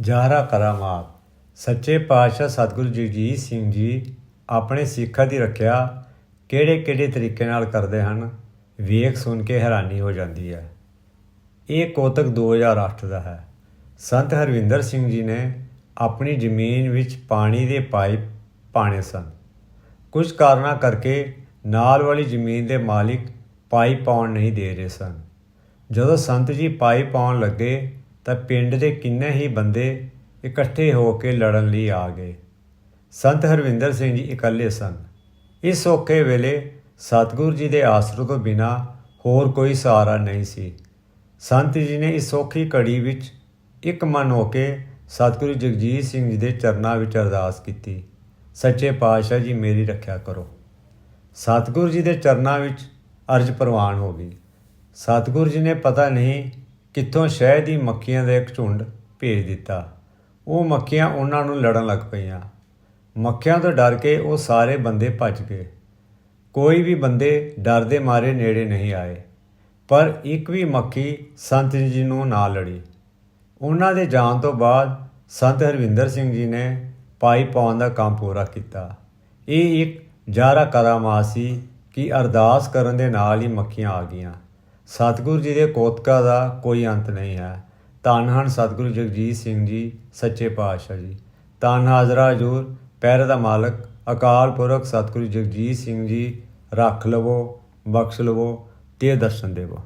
ਜਾਹਰਾ ਕਰਾਮਾਤ ਸੱਚੇ ਪਾਤਸ਼ਾਹ ਸਤਿਗੁਰੂ ਜਗਜੀਤ ਸਿੰਘ ਜੀ ਆਪਣੇ ਸਿੱਖਾਂ ਦੀ ਰੱਖਿਆ ਕਿਹੜੇ-ਕਿਹੜੇ ਤਰੀਕੇ ਨਾਲ ਕਰਦੇ ਹਨ, ਵੇਖ ਸੁਣ ਕੇ ਹੈਰਾਨੀ ਹੋ ਜਾਂਦੀ ਹੈ। ਇਹ ਕੋਤਕ 2008 ਦਾ ਹੈ। ਸੰਤ ਹਰਵਿੰਦਰ ਸਿੰਘ ਜੀ ਨੇ ਆਪਣੀ ਜ਼ਮੀਨ ਵਿੱਚ ਪਾਣੀ ਦੇ ਪਾਈਪ ਪਾਣੇ ਸਨ। ਕੁਝ ਕਾਰਨਾਂ ਕਰਕੇ ਨਾਲ ਵਾਲੀ ਜ਼ਮੀਨ ਦੇ ਮਾਲਿਕ ਪਾਈਪ ਪਾਉਣ ਨਹੀਂ ਦੇ ਰਹੇ ਸਨ। ਜਦੋਂ ਸੰਤ ਜੀ ਪਾਈਪ ਪਾਉਣ ਲੱਗੇ ਤਾਂ ਪਿੰਡ ਦੇ ਕਿੰਨੇ ਹੀ ਬੰਦੇ ਇਕੱਠੇ ਹੋ ਕੇ ਲੜਨ ਲਈ ਆ ਗਏ। ਸੰਤ ਹਰਵਿੰਦਰ ਸਿੰਘ ਜੀ ਇਕੱਲੇ ਸਨ। ਇਸ ਔਖੇ ਵੇਲੇ ਸਤਿਗੁਰੂ ਜੀ ਦੇ ਆਸਰੇ ਤੋਂ ਬਿਨਾ ਹੋਰ ਕੋਈ ਸਹਾਰਾ ਨਹੀਂ ਸੀ। ਸੰਤ ਜੀ ਨੇ ਇਸ ਔਖੀ ਘੜੀ ਵਿੱਚ ਇੱਕ ਮਨ ਹੋ ਕੇ ਸਤਿਗੁਰੂ ਜਗਜੀਤ ਸਿੰਘ ਜੀ ਦੇ ਚਰਨਾਂ ਵਿੱਚ ਅਰਦਾਸ ਕੀਤੀ, ਸੱਚੇ ਪਾਤਸ਼ਾਹ ਜੀ, ਮੇਰੀ ਰੱਖਿਆ ਕਰੋ। ਸਤਿਗੁਰੂ ਜੀ ਦੇ ਚਰਨਾਂ ਵਿੱਚ ਅਰਜ ਪ੍ਰਵਾਨ ਹੋ ਗਈ। ਸਤਿਗੁਰੂ ਜੀ ਨੇ ਪਤਾ ਨਹੀਂ ਕਿੱਥੋਂ ਸ਼ਹਿਦ ਦੀ ਮੱਖੀਆਂ ਦਾ ਇੱਕ ਝੁੰਡ ਭੇਜ ਦਿੱਤਾ। ਉਹ ਮੱਖੀਆਂ ਉਹਨਾਂ ਨੂੰ ਲੜਨ ਲੱਗ ਪਈਆਂ। ਮੱਖੀਆਂ ਤੋਂ ਡਰ ਕੇ ਉਹ ਸਾਰੇ ਬੰਦੇ ਭੱਜ ਗਏ। ਕੋਈ ਵੀ ਬੰਦੇ ਡਰ ਦੇ ਮਾਰੇ ਨੇੜੇ ਨਹੀਂ ਆਏ। ਪਰ ਇੱਕ ਵੀ ਮੱਖੀ ਸੰਤ ਜੀ ਨੂੰ ਨਾ ਲੜੀ। ਉਹਨਾਂ ਦੇ ਜਾਣ ਤੋਂ ਬਾਅਦ ਸੰਤ ਹਰਵਿੰਦਰ ਸਿੰਘ ਜੀ ਨੇ ਪਾਈ ਪਾਉਣ ਦਾ ਕੰਮ ਪੂਰਾ ਕੀਤਾ। ਇਹ ਇੱਕ ਜਾਰਾ ਕਰਾਮਾਤ ਸੀ ਕਿ ਅਰਦਾਸ ਕਰਨ ਦੇ ਨਾਲ ਹੀ ਮੱਖੀਆਂ ਆ ਗਈਆਂ। ਸਤਿਗੁਰੂ ਜੀ ਦੇ ਕੋਤਕਾ ਦਾ ਕੋਈ ਅੰਤ ਨਹੀਂ ਹੈ। ਧੰਨ ਹਨ ਸਤਿਗੁਰੂ ਜਗਜੀਤ ਸਿੰਘ ਜੀ, ਸੱਚੇ ਪਾਤਸ਼ਾਹ ਜੀ। ਧੰਨ ਹਾਜ਼ਰਾ ਹਜ਼ੂਰ ਪੈਰ ਦਾ ਮਾਲਕ, ਅਕਾਲ ਪੁਰਖ ਸਤਿਗੁਰੂ ਜਗਜੀਤ ਸਿੰਘ ਜੀ, ਰੱਖ ਲਵੋ, ਬਖਸ਼ ਲਵੋ ਤੇ ਦਰਸ਼ਨ ਦੇਵੋ।